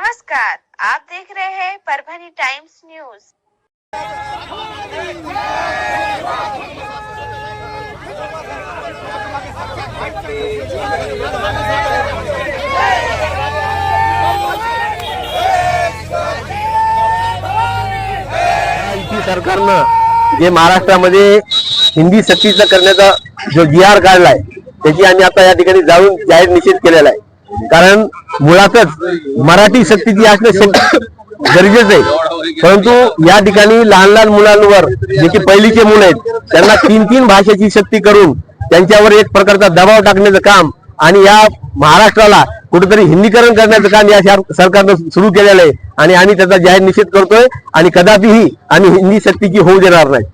नमस्कार आप देख रहे हैं परभनी टाइम्स न्यूज। सरकारनं जे महाराष्ट्रामध्ये हिंदी सक्तीचा करण्याचा जो जी आर काढलाय त्याची आम्ही आता या ठिकाणी जाऊन जाहीर निषेध केलेला आहे. कारण मुळातच मराठी सक्तीची असणं गरजेचं आहे. परंतु या ठिकाणी लहान लहान मुलांवर जे की पहिलीचे मुलं आहेत त्यांना तीन तीन भाषेची सक्ती करून त्यांच्यावर एक प्रकारचा दबाव टाकण्याचं काम आणि या महाराष्ट्राला कुठेतरी हिंदीकरण करण्याचं काम या सरकारनं सुरू केलेलं आहे आणि आम्ही त्याचा जाहीर निषेध करतोय आणि कदापिही आम्ही हिंदी सक्तीची होऊ देणार नाही.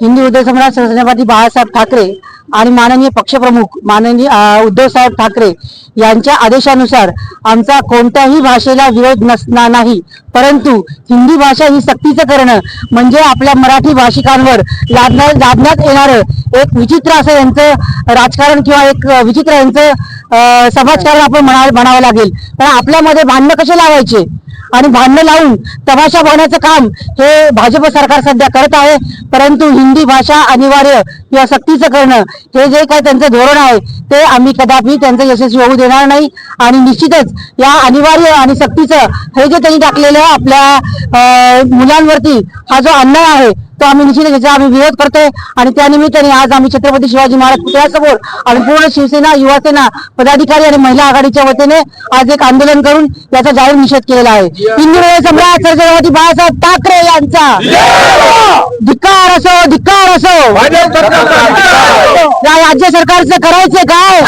हिंदी उदय सम्राट छत्रपती बाळासाहेब ठाकरे आणि माननीय पक्षप्रमुख माननीय उद्धवसाहेब ठाकरे यांच्या आदेशानुसार आमचा कोणत्याही भाषेला विरोध नसणार नाही. परंतु हिंदी भाषा ही सक्तीचं करणं म्हणजे आपल्या मराठी भाषिकांवर लादण्यात लादण्यात येणारं एक विचित्र असं यांचं राजकारण किंवा एक विचित्र यांचं समाजकारण आपण म्हणा म्हणावं लागेल. पण आपल्यामध्ये भांडणं कसे लावायचे? आणि भांडणं लावून तमाशा बघण्याचं काम हे भाजप सरकार सध्या करत आहे. परंतु हिंदी भाषा अनिवार्य किंवा सक्तीचं करणं हे जे काही त्यांचं धोरण आहे ते आम्ही कदापि त्यांचं यशस्वी होऊ देणार नाही. आणि निश्चितच या अनिवार्य आणि सक्तीचं हे जे त्यांनी टाकलेलं आपल्या मुलांवरती हा जो अन्याय आहे तो आम्ही निश्चितच याचा आम्ही विरोध करतोय. आणि त्या निमित्ताने आज आम्ही छत्रपती शिवाजी महाराज पुतळ्यासमोर आणि पूर्ण शिवसेना युवासेना पदाधिकारी आणि महिला आघाडीच्या वतीने आज एक आंदोलन करून याचा जाहीर निषेध केलेला आहे. हिंदू सम्राट छत्रपती बाळासाहेब ठाकरे यांचा. धिक्कार असो धिक्कार असो. या राज्य सरकारचं करायचं काय?